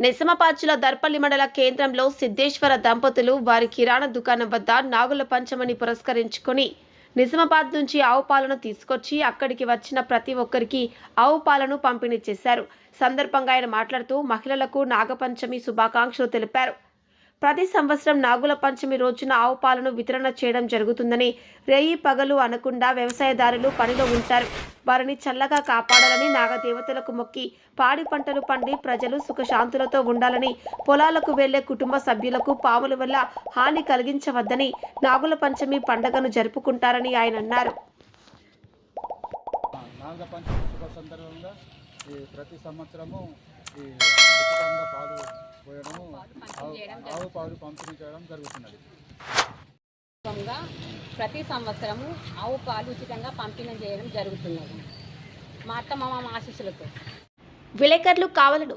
నిజామాబాద్ దర్పల్లి మండల కేంద్రంలో సిద్ధేశ్వర దంపతులు వారి కిరాణా దుకాణం వద్ద నాగుల పంచమని పురస్కరించుకొని నిజామాబాద్ నుంచి ఆవు పాలను తీసుకొచ్చి అక్కడికి వచ్చిన ప్రతి ఒక్కరికి ఆవు పాలను పంపిణీ చేశారు. సందర్భంగా ఆయన మాట్లాడుతూ మహిళలకు నాగపంచమి శుభాకాంక్షలు తెలిపారు. ప్రతి సంవత్సరం నాగుల పంచమి రోజున ఆవు పాలను వితరణ చేయడం జరుగుతుందని రేయి పగలు అనకుండా వ్యవసాయదారులు పనిలో ఉంటారు. వారిని చల్లగా కాపాడాలని నాగదేవతలకు మొక్కి పాడి పంటలు పండి ప్రజలు సుఖశాంతులతో ఉండాలని పొలాలకు వెళ్ళే కుటుంబ సభ్యులకు పాముల వల్ల హాని కలిగించవద్దని నాగుల పంచమి పండుగను జరుపుకుంటారని ఆయన అన్నారు. ఈ ప్రతి సంవత్సరము ఈ ఉచితంగా పాలు పోయడము ఆవు పాలు పంపిణీ చేయడం జరుగుతున్నది. ప్రతి సంవత్సరము ఆవు పాలు ఉచితంగా పంపిణీ చేయడం జరుగుతున్నది. మా అత్త మామ ఆశీస్సులతో. విలేకరులు కావాలను